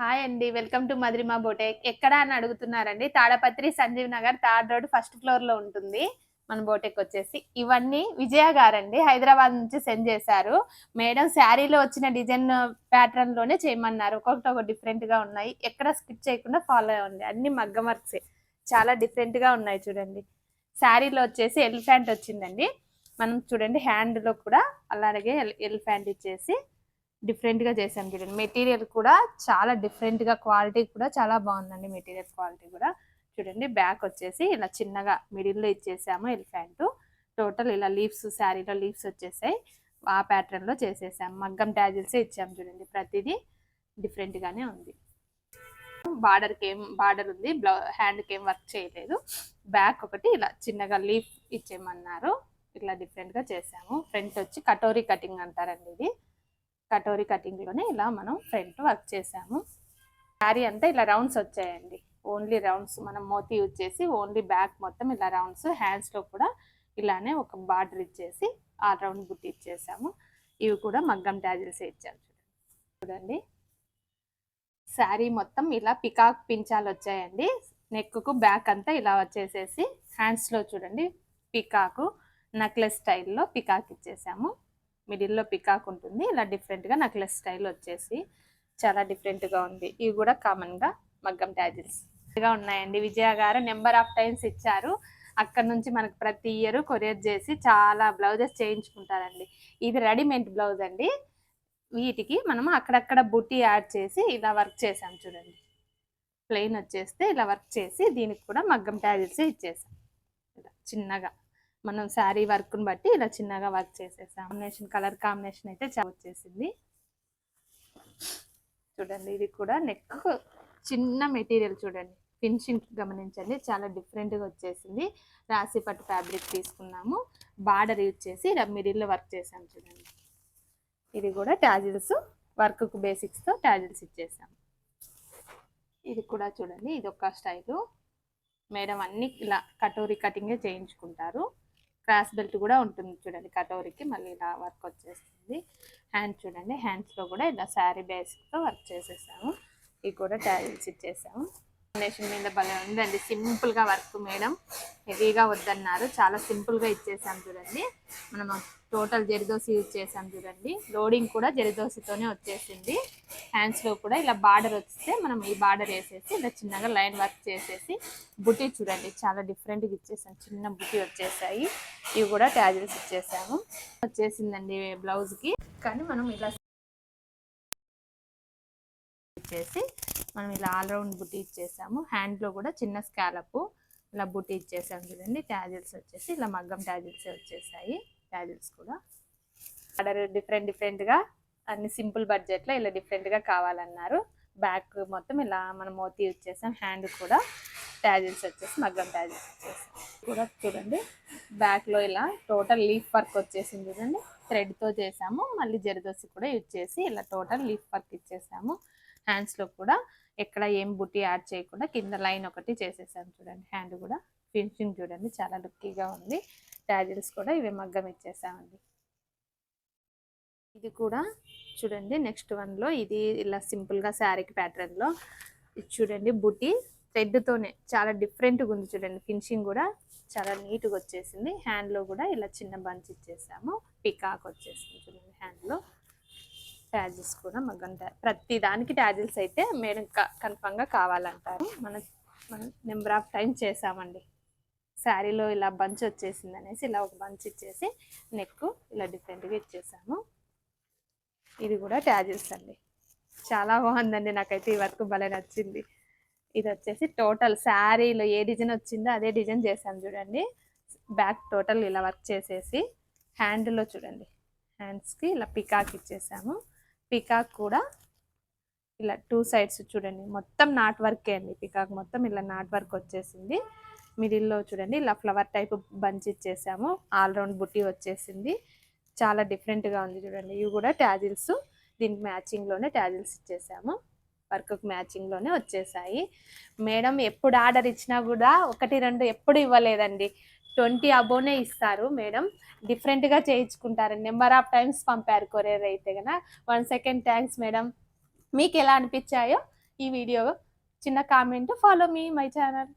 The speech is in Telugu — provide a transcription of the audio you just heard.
హాయ్ అండి వెల్కమ్ టు మధురిమా బోటేక్. ఎక్కడ అని అడుగుతున్నారండి Tadipatri Sanjeev Nagar third road first ఫ్లోర్లో ఉంటుంది. మన బోటెక్ వచ్చేసి ఇవన్నీ విజయ గారండి హైదరాబాద్ నుంచి సెండ్ చేశారు. మేడం శారీలో వచ్చిన డిజైన్ ప్యాటర్న్లోనే చేయమన్నారు. ఒక్కొక్కటి ఒక డిఫరెంట్గా ఉన్నాయి. ఎక్కడ స్కిప్ చేయకుండా ఫాలో అవ్వండి. అన్ని మగ్గం వర్క్స్ చాలా డిఫరెంట్గా ఉన్నాయి చూడండి. శారీలో వచ్చేసి ఎలిఫెంట్ వచ్చిందండి. మనం చూడండి హ్యాండ్లో కూడా అలాగే ఎలిఫెంట్ ఇచ్చేసి డిఫరెంట్గా చేశాను చేసాం చూడండి. మెటీరియల్ కూడా చాలా డిఫరెంట్గా క్వాలిటీ కూడా చాలా బాగుందండి మెటీరియల్ క్వాలిటీ కూడా. చూడండి బ్యాక్ వచ్చేసి ఇలా చిన్నగా మిడిల్లో ఇచ్చేసాము ఎలిఫెంట్. టోటల్ ఇలా లీవ్స్ శారీలో లీవ్స్ వచ్చేసాయి. ఆ ప్యాటర్న్లో చేసేసాము చేసేసాం. మగ్గం ట్యాజిల్సే ఇచ్చాము చూడండి. ప్రతిదీ డిఫరెంట్గానే ఉంది. బార్డర్కి ఏం బార్డర్ ఉంది. బ్లౌ హ్యాండ్కి ఏం వర్క్ చేయలేదు. బ్యాక్ ఒకటి ఇలా చిన్నగా లీఫ్ ఇచ్చేయమన్నారు. ఇట్లా డిఫరెంట్గా చేసాము. ఫ్రంట్ వచ్చి కటోరీ కటింగ్ అంటారండి ఇది. కటోరీ కటింగ్లోనే ఇలా మనం ఫ్రంట్ వర్క్ చేసాము. శారీ అంతా ఇలా రౌండ్స్ వచ్చాయండి. ఓన్లీ రౌండ్స్ మనం మోతీ యూజ్ చేసి ఓన్లీ బ్యాక్ మొత్తం ఇలా రౌండ్స్ హ్యాండ్స్లో కూడా ఇలానే ఒక బార్డర్ ఇచ్చేసి ఆ రౌండ్ బుట్టి ఇచ్చేసాము. ఇవి కూడా మగ్గం ట్యాజిల్స్ ఇచ్చాము చూడండి. శారీ మొత్తం ఇలా పికాక్ పించాలు వచ్చాయండి. నెక్కు బ్యాక్ అంతా ఇలా వచ్చేసేసి హ్యాండ్స్లో చూడండి పికాకు నెక్లెస్ స్టైల్లో పికాక్ ఇచ్చేసాము. మిడిల్లో పికాక్ ఉంటుంది. ఇలా డిఫరెంట్గా నెక్లెస్ స్టైల్ వచ్చేసి చాలా డిఫరెంట్గా ఉంది. ఇవి కూడా కామన్గా మగ్గం ట్యాజిల్స్గా ఉన్నాయండి. విజయ గారు నెంబర్ ఆఫ్ టైమ్స్ ఇచ్చారు. అక్కడ నుంచి మనకు ప్రతి ఇయర్ కొరియర్ చేసి చాలా బ్లౌజెస్ చేయించుకుంటారండి. ఇది రెడీమేడ్ బ్లౌజ్ అండి. వీటికి మనం అక్కడక్కడ బుట్టి యాడ్ చేసి ఇలా వర్క్ చేసాం చూడండి. ప్లెయిన్ వచ్చేస్తే ఇలా వర్క్ చేసి దీనికి కూడా మగ్గం ట్యాజిల్స్ ఇచ్చేసాం ఇలా చిన్నగా. మనం శారీ వర్క్ని బట్టి ఇలా చిన్నగా వర్క్ చేసేసాం. కాంబినేషన్ కలర్ కాంబినేషన్ అయితే చాలా వచ్చేసింది. చూడండి ఇది కూడా నెక్ చిన్న మెటీరియల్ చూడండి. ఫినిషింగ్ గమనించండి చాలా డిఫరెంట్గా వచ్చేసింది. రాసి పట్టు ఫ్యాబ్రిక్ తీసుకున్నాము. బార్డర్ యూజ్ చేసి మిడిల్లో వర్క్ చేసాం చూడండి. ఇది కూడా ట్యాజిల్స్ వర్క్ బేసిక్స్తో ట్యాజిల్స్ ఇచ్చేసాం. ఇది కూడా చూడండి ఇది ఒక స్టైలు. మేడం అన్ని ఇలా కటోరీ కటింగే చేయించుకుంటారు. క్రాస్ బెల్ట్ కూడా ఉంటుంది చూడండి కటోరీకి మళ్ళీ ఇలా వర్క్ వచ్చేస్తుంది. హ్యాండ్ చూడండి హ్యాండ్స్లో కూడా ఇలా శారీ బేసిక్తో వర్క్ చేసేసాము. ఇవి కూడా ట్యాజిల్స్ ఇచ్చేసాము. కాంబినేషన్ మీద భలే ఉందండి సింపుల్గా వర్క్ మేడం. హెవీగా వద్దన్నారు చాలా సింపుల్గా ఇచ్చేసాం చూడండి. మనం టోటల్ జరిదోసి యూజ్ చేసాం చూడండి. లోడింగ్ కూడా జరిదోసితోనే వచ్చేసింది. హ్యాండ్స్లో కూడా ఇలా బార్డర్ వస్తే మనం ఈ బార్డర్ వేసేసి ఇలా చిన్నగా లైన్ వర్క్ చేసేసి బుటీ చూడండి చాలా డిఫరెంట్గా ఇచ్చేసాం. చిన్న బుటీ వచ్చేసాయి. ఇవి కూడా ట్యాజిల్స్ ఇచ్చేసాము. వచ్చేసిందండి బ్లౌజ్కి. కానీ మనం ఇలా ఇచ్చేసి మనం ఇలా ఆల్రౌండ్ బుటీ ఇచ్చేసాము. హ్యాండ్లో కూడా చిన్న స్కాలప్ ఇలా బుటీ ఇచ్చేసాం చూడండి. ట్యాజిల్స్ వచ్చేసి ఇలా మగ్గం ట్యాజిల్స్ వచ్చేసాయి. ట్యాజిల్స్ కూడా. ఆర్డర్ డిఫరెంట్ డిఫరెంట్గా అన్ని సింపుల్ బడ్జెట్లో ఇలా డిఫరెంట్గా కావాలన్నారు. బ్యాక్ మొత్తం ఇలా మనం మోతి యూజ్ చేసాం హ్యాండ్ కూడా ట్యాజిల్స్ వచ్చేసి మగ్గం ట్యాజిల్స్ వచ్చేసి కూడా చూడండి బ్యాక్లో ఇలా టోటల్ లీఫ్ వర్క్ వచ్చేసింది చూడండి. థ్రెడ్తో చేసాము. మళ్ళీ జరదోసి కూడా యూజ్ చేసి ఇలా టోటల్ లీఫ్ వర్క్ ఇచ్చేసాము. హ్యాండ్స్లో కూడా ఎక్కడ ఏం బుట్టి యాడ్ చేయకుండా కింద లైన్ ఒకటి చేసేసాము చూడండి. హ్యాండ్ కూడా ఫినిషింగ్ చూడండి చాలా లుక్కీగా ఉంది. ట్యాజిల్స్ కూడా ఇవి మగ్గం ఇచ్చేసామండి. ఇది కూడా చూడండి నెక్స్ట్ వన్లో ఇది ఇలా సింపుల్గా శారీకి ప్యాటర్న్లో ఇది చూడండి బుట్టి థ్రెడ్తోనే చాలా డిఫరెంట్గా ఉంది చూడండి ఫినిషింగ్ కూడా చాలా నీట్గా వచ్చేసింది. హ్యాండ్లో కూడా ఇలా చిన్న బంచ్ ఇచ్చేసాము. పికాక్ వచ్చేసింది చూడండి హ్యాండ్లో ట్యాజిల్స్ కూడా మగ్గం ప్రతి దానికి ట్యాజిల్స్ అయితే మేడం కన్ఫామ్గా కావాలంటారు. మన మనం నెంబర్ ఆఫ్ టైం చేసామండి. శారీలో ఇలా బంచ్ వచ్చేసింది అనేసి ఇలా ఒక బంచ్ ఇచ్చేసి నెక్ ఇలా డిఫరెంట్గా ఇచ్చేసాము. ఇది కూడా ట్యాజెస్ అండి చాలా బాగుందండి నాకైతే ఈ వర్క్ భలే నచ్చింది. ఇది వచ్చేసి టోటల్ శారీలో ఏ డిజైన్ వచ్చిందో అదే డిజైన్ చేశాను చూడండి. బ్యాక్ టోటల్ ఇలా వర్క్ చేసేసి హ్యాండ్లో చూడండి. హ్యాండ్స్కి ఇలా పికాక్ ఇచ్చేసాము. పికాక్ కూడా ఇలా టూ సైడ్స్ చూడండి. మొత్తం నాట్ వర్కే అండి పికాక్ మొత్తం ఇలా నాట్ వర్క్ వచ్చేసింది. మిడిల్లో చూడండి ఇలా ఫ్లవర్ టైప్ బంచ్ ఇచ్చేసాము. ఆల్రౌండ్ బుట్టి వచ్చేసింది. చాలా డిఫరెంట్గా ఉంది చూడండి. ఇవి కూడా ట్యాజిల్స్ దీనికి మ్యాచింగ్లోనే ట్యాజిల్స్ ఇచ్చేసాము. వర్క్కి మ్యాచింగ్లోనే వచ్చేసాయి. మేడం ఎప్పుడు ఆర్డర్ ఇచ్చినా కూడా ఒకటి రెండు ఎప్పుడు ఇవ్వలేదండి. ట్వంటీ అబోనే ఇస్తారు మేడం. డిఫరెంట్గా చేయించుకుంటారు. నెంబర్ ఆఫ్ టైమ్స్ పంపారు కొరియర్ అయితే కనుక వన్ సెకండ్ థ్యాంక్స్ మేడం. మీకు ఎలా అనిపించాయో ఈ వీడియో చిన్న comment follow me my channel